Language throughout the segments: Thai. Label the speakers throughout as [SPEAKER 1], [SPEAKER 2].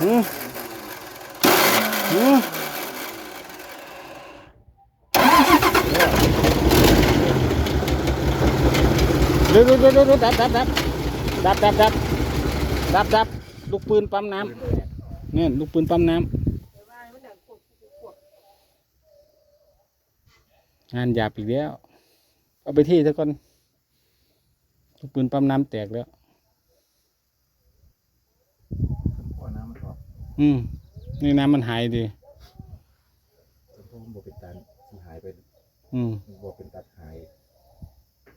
[SPEAKER 1] หืมหืมเร็วเร็วเร็วเร็วเร็วดับดับดับดับดับดับดับดับลูกปืนปั๊มน้ำเนี่ยลูกปืนปั๊มน้ำงานหยาบอีกแล้ว เอาไปที่ซะก่อนลูกปืนปั๊มน้ำแตกแล้ว
[SPEAKER 2] พอน้ำมัน ออก
[SPEAKER 1] อืมนี่น้ำมันหายดี
[SPEAKER 2] เพราะมันบวเป็นตันที่หายไป
[SPEAKER 1] อืม
[SPEAKER 2] มันบวเป็นตัดหาย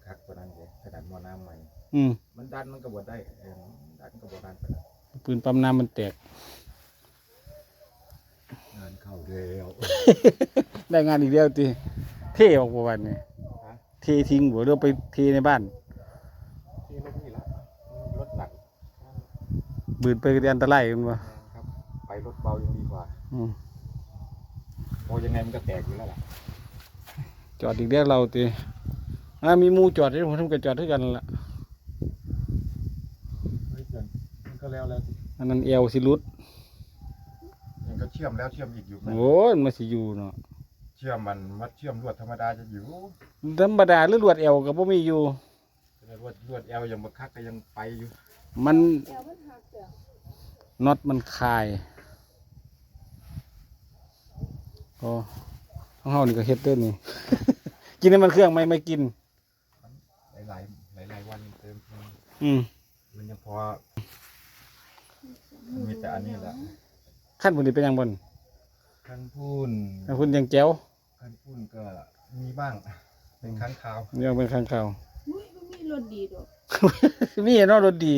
[SPEAKER 2] คักกว่านั้นเลยขนาดหมอน้ำใหม่
[SPEAKER 1] อืม
[SPEAKER 2] มันดันมันก็บวได้เออดันก็บวดันไปแล้ว
[SPEAKER 1] ปืนปั๊มน้ำมันแตก
[SPEAKER 2] งานเข้าแล้ว
[SPEAKER 1] ได้งานอีกแล้วตีเท่ออกประวันนี่
[SPEAKER 2] ฮะ
[SPEAKER 1] เททิ้งบ่เรือไปเทในบ้าน
[SPEAKER 2] ที่รถนี่ละรถหนัก
[SPEAKER 1] บืนไปก็อันตรายกันวะ
[SPEAKER 2] ครับไป รถเบายังดีกว่า
[SPEAKER 1] อืม
[SPEAKER 2] โอ้ยังไงมันก็แตกอยู่แล้วล่ะ
[SPEAKER 1] จอดอีกแล้วเราตีอ่ามีหมูจอดที่ผมทำกับจอดด้วยกันนั่นละ
[SPEAKER 2] เฮ้ยเกินมันก็แล้วแล้วสิ
[SPEAKER 1] อันนั้นเอลสิรุด
[SPEAKER 2] มันก็เชื่อมแล้วเชื่อมอีกอยู่นะ
[SPEAKER 1] โอ้ยมันมาสิอยู่เนาะ
[SPEAKER 2] เชื่อมมันมัดเชื่อมลวดธรรมดาจะอยู่
[SPEAKER 1] ธรรมดาหรือลวดเอลก็บ่มีอยู่
[SPEAKER 2] แต่ลวดลวดเอลยังบักคักก็ยังไปอยู่
[SPEAKER 1] มันน็อตมันคาย ก็ของเฮานี่ก็เฮ็ดเด้อนี่ กินให้มันเครื่องไหมไม่กิน
[SPEAKER 2] หลายหลายหลายหลายๆวันเติมมัน
[SPEAKER 1] อืม
[SPEAKER 2] มันยังพอมันมีแต่อันนี้แหละ
[SPEAKER 1] ขั้นบนนี้เป็นยังบน
[SPEAKER 2] คันพูน
[SPEAKER 1] ขั้นคุณยังแจ๋ว
[SPEAKER 2] คันพูนก็มีบ้าง เป็นครั้งคราว
[SPEAKER 1] ยังเป็นข้างข่าว
[SPEAKER 3] อุ้ยมันมีรถดีดอก
[SPEAKER 1] มีเนาะรถดี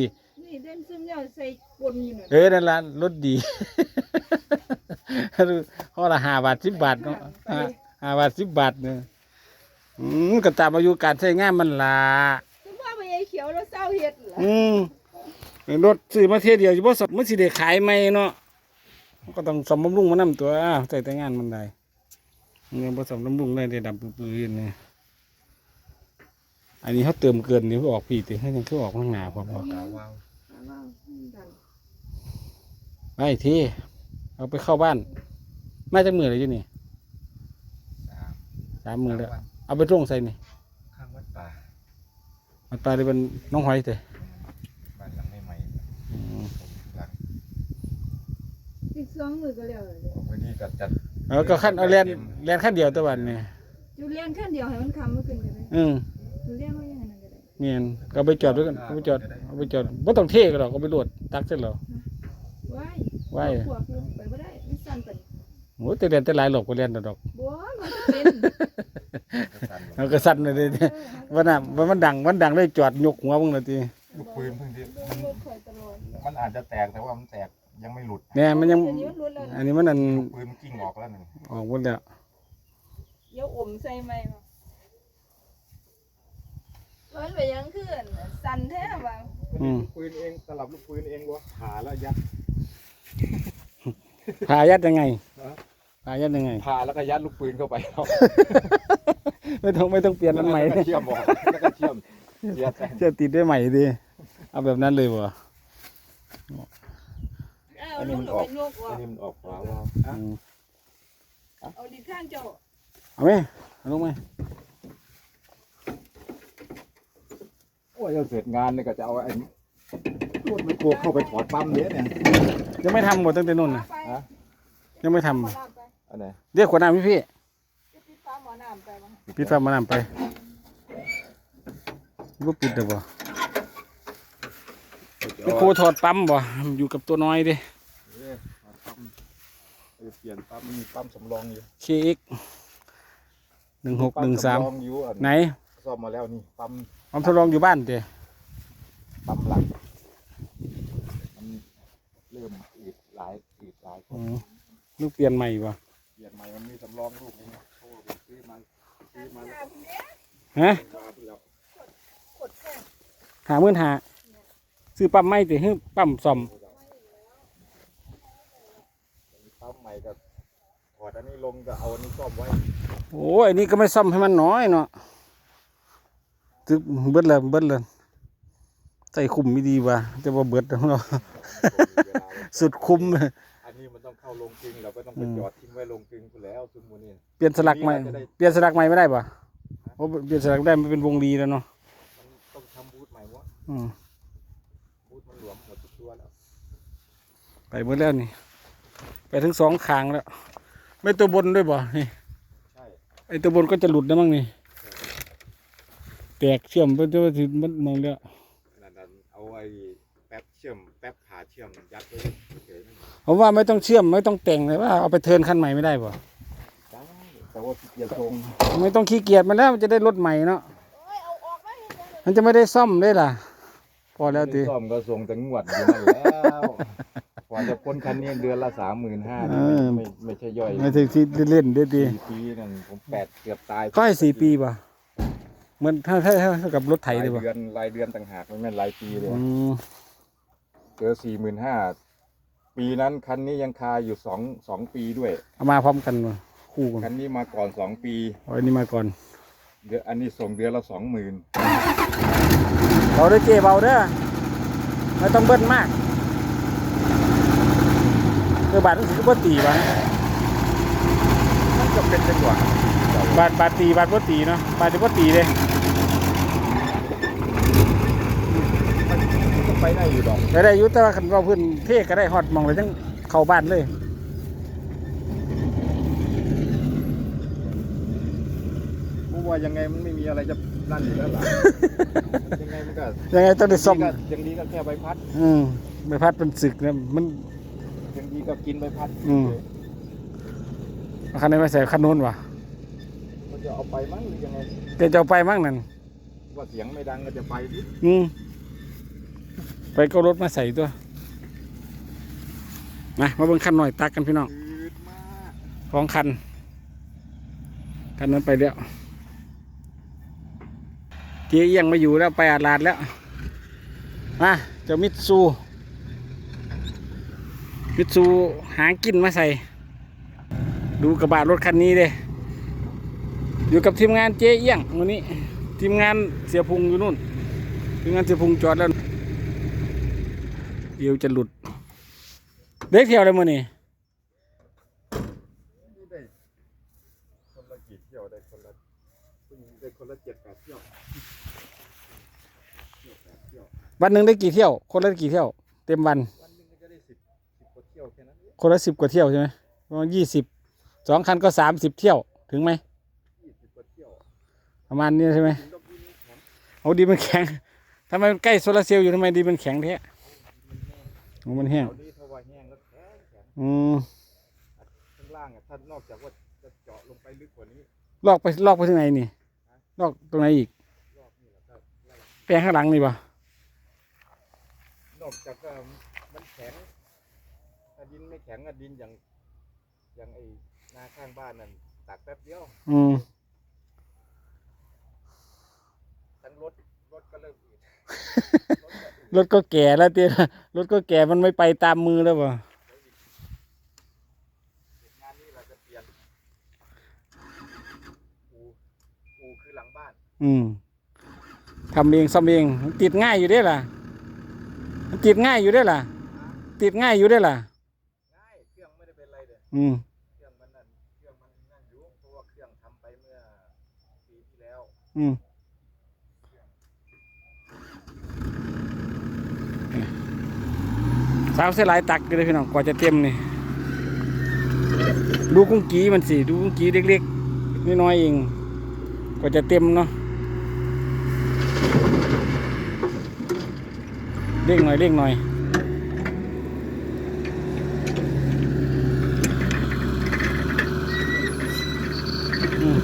[SPEAKER 3] นี่เดินซึมเนี่ยใส่ปนอยู่น่ะ
[SPEAKER 1] เออนั่นละรถดี ข้อละห้าบาทสิบบาทเนาะห้าห้าบาทสิบบาทเนี่ยอืมก็ตามอายุการใช้งานมันละ
[SPEAKER 3] ซึ่งว่าไปยายเขียวแล้วเศร้าเฮ็ดเหรอ
[SPEAKER 1] อืมรถซื้อมาเที่ยวเดียวอยู่บ่สดมันสิได้ขายไหมเนาะก็ต้องสมบำรุงมานำตัวใส่แต่งานมันได้เนี่ยบ่สมบำรุงเลยได้ดำปื้อๆเนี่ยอันนี้เขาเติมเกินนี่เพื่อออกผีติให้ยังคือออกข้างหน้าพอ
[SPEAKER 2] ออกกาวาว
[SPEAKER 3] ถามว่าดัง
[SPEAKER 1] ไปที เอาไปเข้าบ้านมาจากมืออะไรอยู่นี่
[SPEAKER 2] สาม
[SPEAKER 1] สามมือแล้ว
[SPEAKER 2] สามวัน
[SPEAKER 1] เอาไปตรงใส่นี่
[SPEAKER 2] ข้างวัดป่า
[SPEAKER 1] มันปลาได้เป็นน้องหอยเถอะ
[SPEAKER 2] บ้านหลังใหม่
[SPEAKER 1] อืม
[SPEAKER 2] ๆหลัง
[SPEAKER 3] อีกสองมือก็แล้วเลย
[SPEAKER 2] ออกไปนี่ก็จัด
[SPEAKER 1] เอาก็ขั้นเอาแลนแลนขั้นเดียวแตะวันนี่
[SPEAKER 3] จูเลียนขั้นเดียวให้มันคำมาขึ้นกันเลย
[SPEAKER 1] อืม
[SPEAKER 3] จูเลียนว่าอย่างนั้นก็ได้
[SPEAKER 1] เนียนก็เอาไปจอดด้วยกันเอาไปจอดเอาไปจอดไม่ต้องเท่กันหรอกเอาไปโหลดตักเสร็จแล้ว
[SPEAKER 3] ว้าย
[SPEAKER 1] ไว้
[SPEAKER 3] ขวบอยู่ ไปบ่ได้มันสั่นไป
[SPEAKER 1] โอ้แต่เรียนแต่หลายหลบก็เรียนแต่ดอก
[SPEAKER 3] บัวมันเป็น
[SPEAKER 2] จัด
[SPEAKER 1] เอาก็สั่นเลยเด้วันน่ะวันมันดังมันดังเลยจอดยกหัวมึงเลยที
[SPEAKER 2] ลูกปืนเพิ่งที่
[SPEAKER 3] เออรถข่อยตลอด
[SPEAKER 2] มันอาจจะแตกแต่ว่ามันแตกยังไม่หลุด
[SPEAKER 1] เนี่ยมันยัง
[SPEAKER 3] เดี๋ยวนี้มันรุดแล้ว
[SPEAKER 1] อัน
[SPEAKER 3] นะ
[SPEAKER 1] นี้มันอัน
[SPEAKER 2] ลูกปืนมันกิ้งออกแล้วหนึ่ง
[SPEAKER 1] ออกหมดแล้ว
[SPEAKER 3] เดี๋ยวอมใส่ไหมมามันไปยังขึ้นสั่นแท้ว่า
[SPEAKER 1] อืม
[SPEAKER 2] ลูกปืนเองสลับลูกปืนเองวะหาแล้วยัด
[SPEAKER 1] พายัดยังไง
[SPEAKER 2] ฮะ
[SPEAKER 1] พายัดยังไง
[SPEAKER 2] พาแล้วก็ยัดลูกปืนเข้าไปเอา
[SPEAKER 1] ไม่ต้องไม่ต้องเปลี่ยนอันใหม่
[SPEAKER 2] แล้วก็เชื่อมออกแล้วก็เชื่อมเสียแต่
[SPEAKER 1] จะติดได้ใหม่ดิเอาแบบนั้นเลยวะ
[SPEAKER 3] เอาลูกเอาไปโยก
[SPEAKER 2] อั
[SPEAKER 3] ว่ะ
[SPEAKER 2] นนี้มันออกขวาวาว
[SPEAKER 1] อืม
[SPEAKER 3] เอาดิข้างเจ้า
[SPEAKER 1] เอาไหมเอาลงไหม
[SPEAKER 2] โอ้ยจะเสร็จงานเนี่ยก็จะเอาไอ้รถมันกลัวเข้าไปถอดปั๊มเนี้ยเนี่ย
[SPEAKER 1] ยังไม่ทำหมดตั้งแต่นู่นนะ
[SPEAKER 3] ไป
[SPEAKER 2] ฮะ
[SPEAKER 1] ยังไม่ท
[SPEAKER 3] หมอน้ำไป
[SPEAKER 2] อันไหนำ
[SPEAKER 1] เรียกขวดน้ำพี่พี่
[SPEAKER 3] จะปิดฟ้าหมอน้ำไปมา
[SPEAKER 1] ปิดฟ้ามาน้ำไปว่าปิดเด้อบ่พี่โคถอดปั๊มบ่อยู่กับตัวน้อยดิ
[SPEAKER 2] เออถอดปั๊มเออเปลี่ยนปั๊มมีปั๊มสำรองอยู่
[SPEAKER 1] KX หนึ่งหกหนึ่งสาม
[SPEAKER 2] ปั๊สำรองอยู่อัน
[SPEAKER 1] ไหน
[SPEAKER 2] ซ่อมมาแล้วนี่ปั๊ม
[SPEAKER 1] ความทดลองอยู่บ้านเด้
[SPEAKER 2] ปั๊มหลักมันเริ่มอืดหลายอืดหลาย
[SPEAKER 1] อืม ลูกเปลี่ยนใหม่บ่
[SPEAKER 2] เปลี่ยนใหม่มันมีสำรองลูกนี่นะโอ้ไปซื้อมาซื้อมาแล้ว
[SPEAKER 1] ฮะ
[SPEAKER 2] มาแล้ว
[SPEAKER 3] กดแค่
[SPEAKER 1] หาเมื่นหาซื้อปั๊มใหม่ติฮึปั๊มซ่อม
[SPEAKER 2] ปั๊มใหม่ก็ถอดอันนี้ลงก็เอาอันนี้ซ่อมไว้
[SPEAKER 1] โอ้ยอันนี้ก็ไม่ซ่อมให้มันน้อยเนาะตึกเบิดเลยเบิดเลยใส่คุมไม่ดีว่ะจะบ่เบิดของเรา
[SPEAKER 2] เวลา
[SPEAKER 1] สุดคุ้ม
[SPEAKER 2] อันนี้มันต้องเข้าลงกลึงเราก็ต้องไปจอดทิ้งไว้ลงกลึงไปแล้วซุมโมนี่
[SPEAKER 1] เปลี่ยนสลักใหม่
[SPEAKER 2] จะได้
[SPEAKER 1] เปลี่ยนสลักใหม่ไม่ได้ปะโอ้เปลี่ยนสลักได้มันเป็นวงรีแล้วเนาะ
[SPEAKER 2] มันต้องทำบูธใหม่วะ
[SPEAKER 1] อืม
[SPEAKER 2] บูธมันหลวมหมดทุกตัวแล้ว
[SPEAKER 1] ไปหมดแล้วนี่ ไปถึงสองขางแล้ว ไม่ตัวบนด้วยบ่นี่
[SPEAKER 2] ใช่
[SPEAKER 1] ไอตัวบนก็จะหลุดนะมั้งนี่ แตกเชื่อมไปตัวถึงมันมองแล้ว
[SPEAKER 2] นั่นนั่นเอาไอ้ แป๊บเชื่อมแป๊บผ่าเชื่อมยัดไว้เฉยๆนั่น
[SPEAKER 1] ผมว่าไม่ต้องเชื่อมไม่ต้องแต่งเลยว่าเอาไปเทิร์นคันใหม่ไม่ได้ป่ะ
[SPEAKER 2] ได้แต่ว่าขี้เกียจทรง
[SPEAKER 1] ไม่ต้องขี้เกียจมันแล้วมันจะได้รถใหม่เนาะ
[SPEAKER 3] โอ้ยเอาออกมาเห็นเลย
[SPEAKER 1] มันจะไม่ได้ซ่อมได้ล่ะ พอแล้วตี
[SPEAKER 2] ซ่อมก็ส่งแต่งวดอยู่นั่นแล้วกว่าจะพ้นคันนี้เดือนละสามหมื่นห้าไม่ไม่ใช่ย่อย
[SPEAKER 1] ไม่ใช่ที่เล่นได้ดี
[SPEAKER 2] สี่ปีนั่นผมแปดเกือบตาย
[SPEAKER 1] ก็ให้สี่ปีป่ะเหมือนถ้าถ้าถ้ากับรถไถ
[SPEAKER 2] ราย
[SPEAKER 1] เลยป่ะ
[SPEAKER 2] เดือนรายเดือนต่างหากไม่แม่นรายปีเลย
[SPEAKER 1] อืม
[SPEAKER 2] เจอสี่หมื่นห้าปีนั้นคันนี้ยังคาอยู่สองสองปีด้วย
[SPEAKER 1] เอามาพร้อมกันว่ะคู่กัน
[SPEAKER 2] คันนี้มาก่อนสองปี
[SPEAKER 1] เอาอันนี้มาก่อน
[SPEAKER 2] เดือนอันนี้ส่งเดือนละสองหมื่น
[SPEAKER 1] เบาเด้อเจเบาเด้อไม่ต้องเบิ้ลมากคือบาทต้องถือว่าตีป่ะ
[SPEAKER 2] มันก็เป็นจังหวะ
[SPEAKER 1] บาทบาทตีบาทว่าตีเนาะบาทถือว่าตีเลย
[SPEAKER 2] มันก็ ไปได้อยู่ดอก
[SPEAKER 1] ไปได้อยุแต่ว่าคันว่าเพื่อนเทก็ได้ฮอตมองเลยจังเข้าบ้านเลย
[SPEAKER 2] เพราะว่ายังไงมันไม่มีอะไรจะนั่นอยู่แล้วล่ะ ยังไงมันก็
[SPEAKER 1] ยังไงต้องได้ซ่อม
[SPEAKER 2] ยังดีก็แค่ใบพัด
[SPEAKER 1] อืมใบพัดเป็นศึกนะมัน
[SPEAKER 2] ยังดีก็กินใบพัด
[SPEAKER 1] อืมเอาคันนี้มาใส่คันนู้นวะ
[SPEAKER 2] มันจะเอาไปมั้งหรือยังไง
[SPEAKER 1] แต่จะเอาไปมั่งนั่น
[SPEAKER 2] ว่าเสียงไม่ดังก็จะไปดิ
[SPEAKER 1] อืมไป ก็รถมาใส่ตัวมามาเบิ่งคันหน่อยตักกันพี่น้อง
[SPEAKER 2] อืดมาก
[SPEAKER 1] สองคัน คันนั้นไปแล้วเกียร์เอียงมาอยู่แล้วไปอาดลาดแล้วมาเจ้ามิตซูมิตซูหางกินมาใส่ ดูกระบะรถคันนี้เลยอยู่กับทีมงานเจ๊เอี้ยงวันนี้ ทีมงานเสียพุงอยู่นู่นทีมงานเสียพุงจอดแล้ว เดี๋ยวจะหลุด เด็กเที่ยวเลยมื่อนี้
[SPEAKER 2] นี่ได้คนละกี่เที่ยวได้คนละได้คนละเจ็ดแปดเที่ยวเที่ยวแปดเที่ยว
[SPEAKER 1] วันหนึ่งได้กี่เที่ยว คนละกี่เที่ยว เต็มวัน
[SPEAKER 2] วันหนึงก็ได้สิบสิบกว่าเที่ยวแค่นั้นเอง
[SPEAKER 1] คนละสิบกว่าเที่ยวใช่ไหมประมาณยี่สิบสองคันก็สามสิบเที่ยวถึงไหม
[SPEAKER 2] ยี่สิบกว่าเที่ยว
[SPEAKER 1] ประมาณนี้ใช่ไหม
[SPEAKER 2] ถึงดอกนี้แข็ง
[SPEAKER 1] เอาดีมันแข็งทำไมมันใกล้โซลาร์เซลล์อยู่ทำไมดีมันแข็งแท้ โอ้มันแห้ง
[SPEAKER 2] เอาดีถ้าว่าแห้งแล้วแข็งแข็ง
[SPEAKER 1] อืม
[SPEAKER 2] ข้างล่างอะท่านนอกจากว่าจะเจาะลงไปลึกกว่านี้
[SPEAKER 1] ลอกไปลอกไปที่ไหนนี่ ลอกตรงไหนอีก
[SPEAKER 2] รอบนี้แหละครับ
[SPEAKER 1] แปลงข้างหลังนี่ปะ
[SPEAKER 2] นอกจากว่ามันแข็งถ้าดินไม่แข็งอะดินอย่าง อย่างไอ้นาข้างบ้านนั่นตักแป๊บเดียว
[SPEAKER 1] อืม
[SPEAKER 2] ทั้งรถรถก็เริ่มอืด
[SPEAKER 1] รถก็แก่แล้วเตี้ยรถก็แก่มันไม่ไปตามมือแล้วปะ
[SPEAKER 2] งานนี้เราจะเปลี่ยนอูอูคือหลังบ้าน
[SPEAKER 1] อืมทำเองซ่อมเองมันติดง่ายอยู่เด้อล่ะมันติดง่ายอยู่เด้อล่ะติดง่ายอยู่เด้อล่ะ
[SPEAKER 2] ง่ายเครื่องไม่ได้เป็นไรเลย
[SPEAKER 1] อืม
[SPEAKER 2] เครื่องมันนั่นเครื่องมันนั่นอยู่เพราะว่าเครื่องทำไปเมื่อปีที่แล้ว
[SPEAKER 1] อืม สาวเสยหลายตักเลยพี่น้องกว่าจะเต็มนี่ดูกุ้งกีมันสิดูกุ้งกีเล็กๆน้อยๆเองกว่าจะเต็มเนาะเร่งหน่อยเร่งหน่อยอืม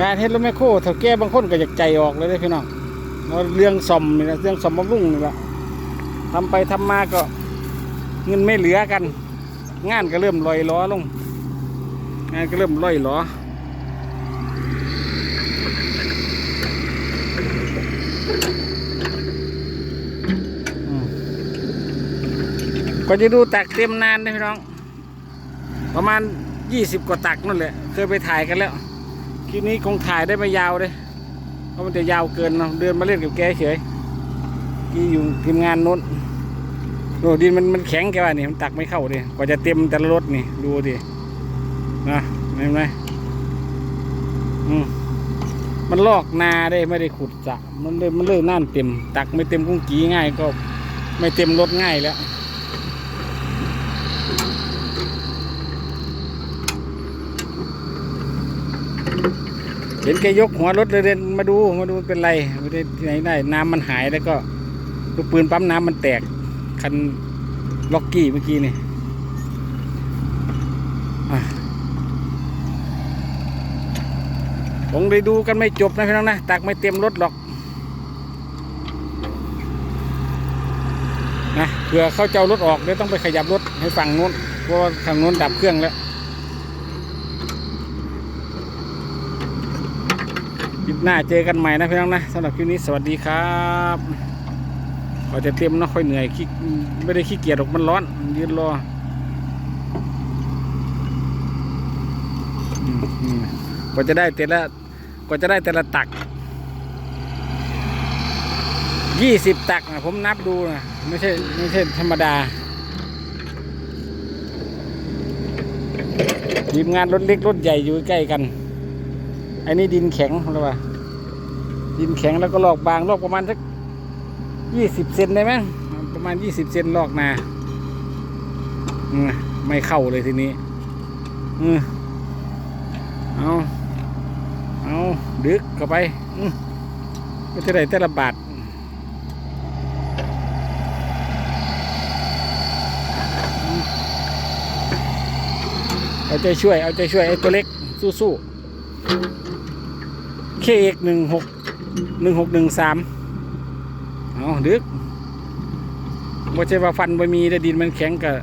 [SPEAKER 1] งานเฮ็ดรถแมคโครเถ่าแก่บางคนก็อยากใจออกเลยเด้พี่น้องเราเรื่องซ่อมนี่นะเรื่องซ่อมบำรุงนี่ละ ทำไปทำมาก็เงินไม่เหลือกัน งานก็เริ่มลอยล้อลง งานก็เริ่มลอยล้อก็จะดูตักเต็มนานนะพี่น้อง ประมาณยี่สิบกว่าตักนั่นแหละ เคยไปถ่ายกันแล้ว คลิปนี้คงถ่ายได้ไม่ยาวเลย เพราะมันจะยาวเกินเนาะเดินมาเล่นกับแกเฉย กี่อยู่ทีมงานโน้นดูดินมันมันแข็งแกว่านี่มันตักไม่เข้าดิกว่าจะเต็มแต่ละรถนี่ดูดินะเห็นไหมอืมมันลอกนาได้ไม่ได้ขุดสะมันเลยมันเลยน่านเต็ม ตักไม่เต็มกุ้งกีง่ายก็ไม่เต็มรถง่ายแล้วเห็นแกยกหัวรถเลยเดินมาดูมาดูเป็นไรไม่ได้ที่ไหนได้ น้ำมันหายแล้วก็ ลูกปืนปั๊มน้ำมันแตก คันล็อกกี้เมื่อกี้นี่ผมได้ดูกันไม่จบนะพี่น้องนะ ตักไม่เต็มรถหรอกนะเผื่อเขาเจะเอารถออกเดี๋ยวต้องไปขยับรถให้ฝั่งนู้นเพราะว่าฝั่งนู้นดับเครื่องแล้วคลิปหน้าเจอกันใหม่นะพี่น้องนะสำหรับคลิปนี้สวัสดีครับ อจะเต็มเนาะค่อยเหนื่อยขี้ไม่ได้ขี้เกียจหรอกมันร้อน ยืนรออืมอืมกว่าจะได้แต่ละกว่าจะได้แต่ละตักยี่สิบตักนะผมนับดูนะไม่ใช่ไม่ใช่ธรรมดาทีมงานรถเล็กรถใหญ่อยู่ใกล้กัน อันนี้ดินแข็งหรือว่าดินแข็งแล้วก็ลอกบางลอกประมาณสัก ยี่สิบเซนได้ไหมประมาณยี่สิบเซนลอกนาไม่เข้าเลยทีนี้เอาเอาดึกเข้าไปอืมก็จะได้แต่ละบาทเอาใจช่วย เอาใจช่วย ไอ้ตัวเล็ก สู้ๆเคเอกหนึ่งหกหนึ่งหกหนึ่งสาม เอาดึกบ่ใช่ว่าฟันบ่มีแต่ดินมันแข็งกับ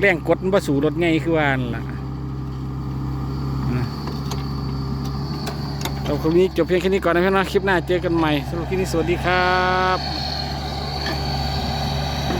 [SPEAKER 1] แรงกดมันบ่สู่รถไงคือว่านล่ะอะเราคลิปนี้จบเพียงแค่นี้ก่อนนะพี่น้องคลิปหน้าเจอกันใหม่สำหรับคลิปนี้สวัสดีครับ